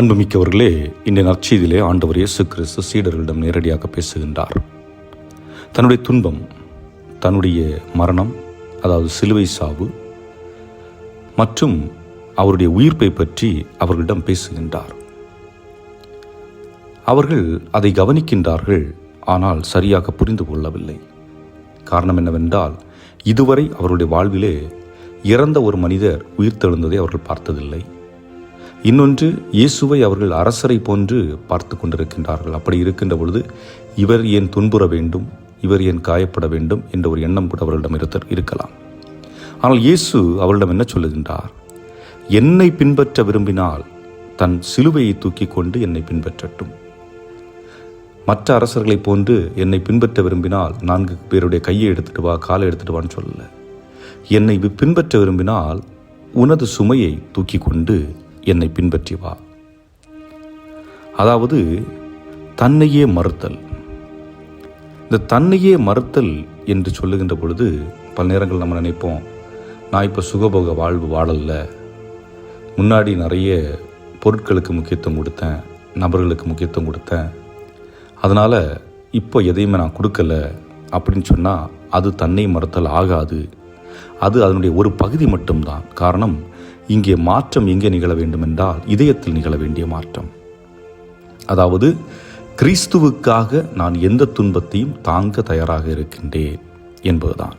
அன்புமிக்கவர்களே இன்றைய நற்செய்தியிலே ஆண்டவர் இயேசு கிறிஸ்து சீடர்களிடம் நேரடியாக பேசுகின்றார். தன்னுடைய துன்பம் தன்னுடைய மரணம் அதாவது சிலுவை சாவு மற்றும் அவருடைய உயிர்ப்பை பற்றி அவர்களிடம் பேசுகின்றார். அவர்கள் அதை கவனிக்கின்றார்கள் ஆனால் சரியாக புரிந்து கொள்ளவில்லை. காரணம் என்னவென்றால் இதுவரை அவருடைய வாழ்விலே இறந்த ஒரு மனிதர் உயிர்த்தெழுந்ததை அவர்கள் பார்த்ததில்லை. இன்னொன்று இயேசுவை அவர்கள் அரசரை போன்று பார்த்து கொண்டிருக்கின்றார்கள். அப்படி இருக்கின்ற பொழுது இவர் ஏன் துன்புற வேண்டும் இவர் ஏன் காயப்பட வேண்டும் என்ற ஒரு எண்ணம் கூட அவர்களிடம் இருத்த இருக்கலாம். ஆனால் இயேசு அவர்களிடம் என்ன சொல்லுகின்றார்? என்னை பின்பற்ற விரும்பினால் தன் சிலுவையை தூக்கி கொண்டு என்னை பின்பற்றட்டும். மற்ற அரசர்களைப் போன்று என்னை பின்பற்ற விரும்பினால் நான்கு பேருடைய கையை எடுத்துட்டு வா காலை எடுத்துட்டு வான்னு சொல்லலை. என்னை வி- பின்பற்ற விரும்பினால் உனது சுமையை தூக்கி கொண்டு என்னை பின்பற்றி வா. அதாவது தன்னையே மறுத்தல். இந்த தன்னையே மறுத்தல் என்று சொல்லுகின்ற பொழுது பல நேரங்கள் நம்ம நினைப்போம் நான் இப்போ சுகபோக வாழ்வு வாழல முன்னாடி நிறைய பொருட்களுக்கு முக்கியத்துவம் கொடுத்தேன் நபர்களுக்கு முக்கியத்துவம் கொடுத்தேன். அதனால் இப்போ எதையுமே நான் கொடுக்கல அப்படின்னு சொன்னால் அது தன்னை மறுத்தல் ஆகாது. அது அதனுடைய ஒரு பகுதி மட்டும்தான். காரணம் இங்கே மாற்றம் எங்கே நிகழ வேண்டும் என்றால் இதயத்தில் நிகழ வேண்டிய மாற்றம். அதாவது கிறிஸ்துவுக்காக நான் எந்த துன்பத்தையும் தாங்க தயாராக இருக்கின்றேன் என்பதுதான்.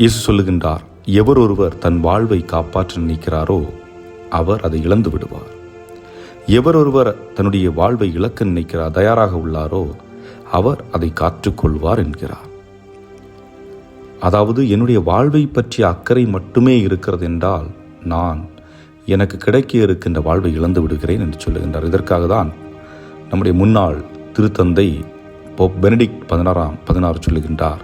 இயேசு சொல்லுகின்றார் எவர் ஒருவர் தன் வாழ்வை காப்பாற்ற நினைக்கிறாரோ அவர் அதை இழந்து விடுவார். எவர் ஒருவர் தன்னுடைய வாழ்வை இழக்க நினைக்கிறார் தயாராக உள்ளாரோ அவர் அதை காற்றுக்கொள்வார் என்கிறார். அதாவது என்னுடைய வாழ்வை பற்றிய அக்கறை மட்டுமே இருக்கிறது என்றால் நான் எனக்கு கிடைக்க இருக்கின்ற வாழ்வை இழந்து விடுகிறேன் என்று சொல்லுகின்றார். இதற்காக தான் நம்முடைய முன்னாள் திருத்தந்தை போப் பெனடிக்ட் பதினாறாம் பதினாறு சொல்லுகின்றார்.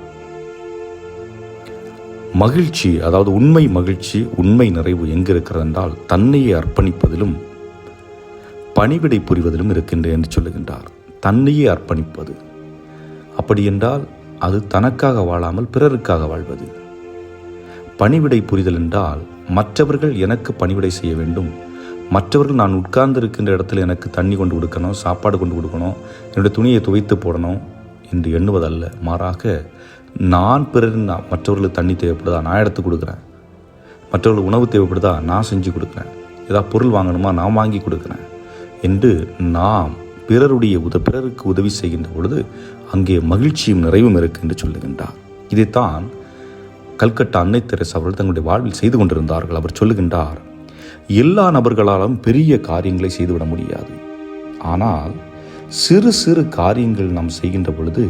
மகிழ்ச்சி அதாவது உண்மை மகிழ்ச்சி உண்மை நிறைவு எங்கு இருக்கிறது என்றால் தன்னையை அர்ப்பணிப்பதிலும் பணிவிடை புரிவதிலும் இருக்கின்றேன் என்று சொல்லுகின்றார். தன்னையே அர்ப்பணிப்பது. அப்படி என்றால் அது தனக்காக வாழாமல் பிறருக்காக வாழ்வது. பணிவிடை புரிதல் என்றால் மற்றவர்கள் எனக்கு பணிவிடை செய்ய வேண்டும். மற்றவர்கள் நான் உட்கார்ந்து இருக்கின்ற இடத்துல எனக்கு தண்ணி கொண்டு கொடுக்கணும் சாப்பாடு கொண்டு கொடுக்கணும் என்னுடைய துணியை துவைத்து போடணும் என்று எண்ணுவதல்ல. மாறாக நான் பிறர் நான் மற்றவர்களுக்கு தண்ணி தேவைப்படுதா? நான் எடுத்து கொடுக்குறேன். மற்றவர்களுக்கு உணவு தேவைப்படுதா? நான் செஞ்சு கொடுக்குறேன். ஏதாவது பொருள் வாங்கணுமா? நான் வாங்கி கொடுக்குறேன். என்று நாம் பிறருடைய உத பிறருக்கு உதவி செய்கின்ற பொழுது அங்கே மகிழ்ச்சியும் நிறைவும் இருக்கு என்று சொல்லுகின்றார். இதைத்தான் கல்கட்டா அன்னை தெரஸ் அவர்கள் தங்களுடைய வாழ்வில் செய்து கொண்டிருந்தார்கள். அவர் சொல்லுகின்றார் எல்லா நபர்களாலும் பெரிய காரியங்களை செய்துவிட முடியாது. ஆனால் சிறு சிறு காரியங்கள் நாம் செய்கின்ற பொழுது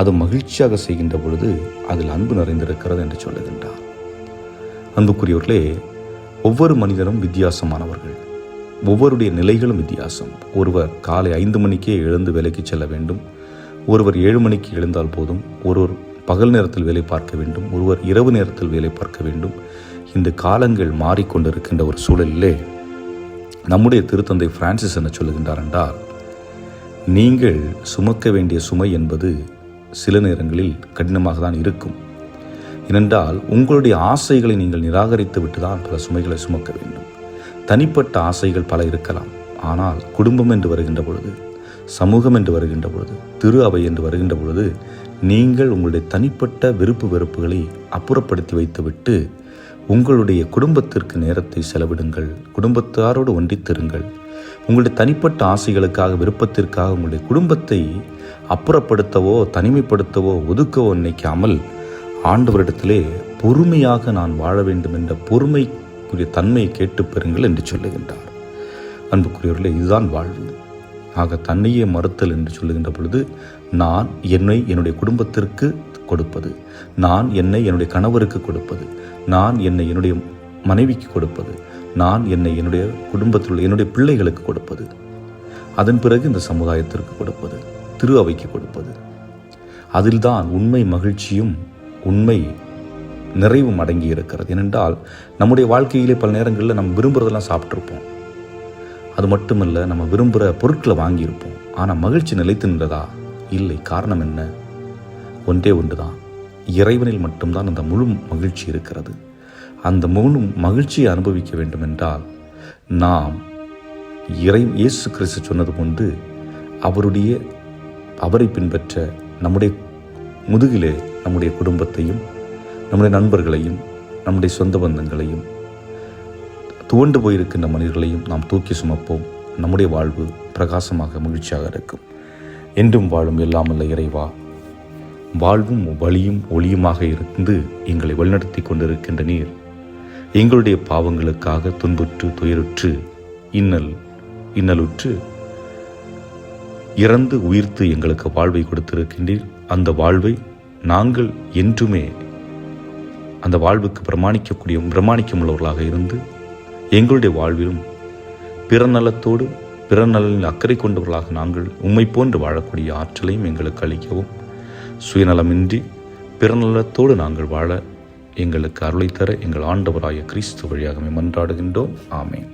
அது மகிழ்ச்சியாக செய்கின்ற பொழுது அதில் அன்பு நிறைந்திருக்கிறது என்று சொல்லுகின்றார். அன்புக்குரியவர்களே ஒவ்வொரு மனிதரும் வித்தியாசமானவர்கள். ஒவ்வொருடைய நிலைகளும் வித்தியாசம். ஒருவர் காலை ஐந்து மணிக்கே எழுந்து வேலைக்கு செல்ல வேண்டும். ஒருவர் ஏழு மணிக்கு எழுந்தால் போதும். ஒருவர் பகல் நேரத்தில் வேலை பார்க்க வேண்டும். ஒருவர் இரவு நேரத்தில் வேலை பார்க்க வேண்டும். இந்த காலங்கள் மாறிக்கொண்டிருக்கின்ற ஒரு சூழலிலே நம்முடைய திருத்தந்தை பிரான்சிஸ் என்ன சொல்லுகின்றார் என்றால் நீங்கள் சுமக்க வேண்டிய சுமை என்பது சில நேரங்களில் கடினமாக தான் இருக்கும். ஏனென்றால் உங்களுடைய ஆசைகளை நீங்கள் நிராகரித்து விட்டு தான் பல சுமைகளை சுமக்க வேண்டும். தனிப்பட்ட ஆசைகள் பல இருக்கலாம். ஆனால் குடும்பம் என்று வருகின்ற பொழுது சமூகம் என்று வருகின்ற பொழுது திரு அவை என்று வருகின்ற பொழுது நீங்கள் உங்களுடைய தனிப்பட்ட விருப்பு வெறுப்புகளை அப்புறப்படுத்தி வைத்துவிட்டு உங்களுடைய குடும்பத்திற்கு நேரத்தை செலவிடுங்கள். குடும்பத்தாரோடு ஒன்றித்திருங்கள். உங்களுடைய தனிப்பட்ட ஆசைகளுக்காக விருப்பத்திற்காக உங்களுடைய குடும்பத்தை அப்புறப்படுத்தவோ தனிமைப்படுத்தவோ ஒதுக்கவோ நினைக்காமல் ஆண்டவரிடத்திலே பொறுமையாக நான் வாழ வேண்டும் என்ற பொறுமை அதற்குரிய தன்மையை கேட்டு பெறுங்கள் என்று சொல்லுகின்றார். அன்புக்குரியவர்களே இதுதான் வாழ்வு. ஆக தன்னையே மறுத்தல் என்று சொல்லுகின்ற பொழுது நான் என்னை என்னுடைய குடும்பத்திற்கு கொடுப்பது நான் என்னை என்னுடைய கணவருக்கு கொடுப்பது நான் என்னை என்னுடைய மனைவிக்கு கொடுப்பது நான் என்னை என்னுடைய குடும்பத்தில் உள்ள என்னுடைய பிள்ளைகளுக்கு கொடுப்பது அதன் பிறகு இந்த சமுதாயத்திற்கு கொடுப்பது திரு அவைக்கு கொடுப்பது. அதில்தான் உண்மை மகிழ்ச்சியும் உண்மை நிறைவும் அடங்கி இருக்கிறது ஏனென்றால் நம்முடைய வாழ்க்கையிலே பல நேரங்களில் நம்ம விரும்புகிறதெல்லாம் சாப்பிட்ருப்போம் அது மட்டுமல்ல நம்ம விரும்புகிற பொருட்களை வாங்கியிருப்போம். ஆனால் மகிழ்ச்சி நிலைத்து நின்றதா? இல்லை. காரணம் என்ன? ஒன்றே ஒன்று தான் இறைவனில் மட்டும்தான் அந்த முழு மகிழ்ச்சி இருக்கிறது. அந்த முழு மகிழ்ச்சியை அனுபவிக்க வேண்டும் என்றால் நாம் இறை இயேசு கிறிஸ்து சொன்னது கொண்டு அவருடைய அவரை பின்பற்ற நம்முடைய முதுகிலே நம்முடைய குடும்பத்தையும் நம்முடைய நண்பர்களையும் நம்முடைய சொந்த பந்தங்களையும் துவண்டு போயிருக்கின்ற மனிதர்களையும் நாம் தூக்கி சுமப்போம். நம்முடைய வாழ்வு பிரகாசமாக மகிழ்ச்சியாக இருக்கும். என்றும் வாழும் எல்லாமல்ல இறைவா வாழ்வும் வழியும் ஒளியுமாக இருந்து எங்களை வழிநடத்தி கொண்டிருக்கின்ற நீர் எங்களுடைய பாவங்களுக்காக துன்புற்று துயருற்று இன்னல் இன்னலுற்று இறந்து உயிர்த்து எங்களுக்கு வாழ்வை கொடுத்திருக்கின்றீர். அந்த வாழ்வை நாங்கள் என்றுமே அந்த வாழ்வுக்கு பிரமாணிக்கக்கூடிய பிரமாணிக்கமுள்ளவர்களாக இருந்து எங்களுடைய வாழ்விலும் பிற நலத்தோடு பிற நலனில் அக்கறை கொண்டவர்களாக நாங்கள் உம்மை போன்று வாழக்கூடிய ஆற்றலையும் எங்களுக்கு அளிக்கவும் சுயநலமின்றி பிறநலத்தோடு நாங்கள் வாழ எங்களுக்கு அருளை தர எங்கள் ஆண்டவராய கிறிஸ்து வழியாகவே மன்றாடுகின்றோம். ஆமேன்.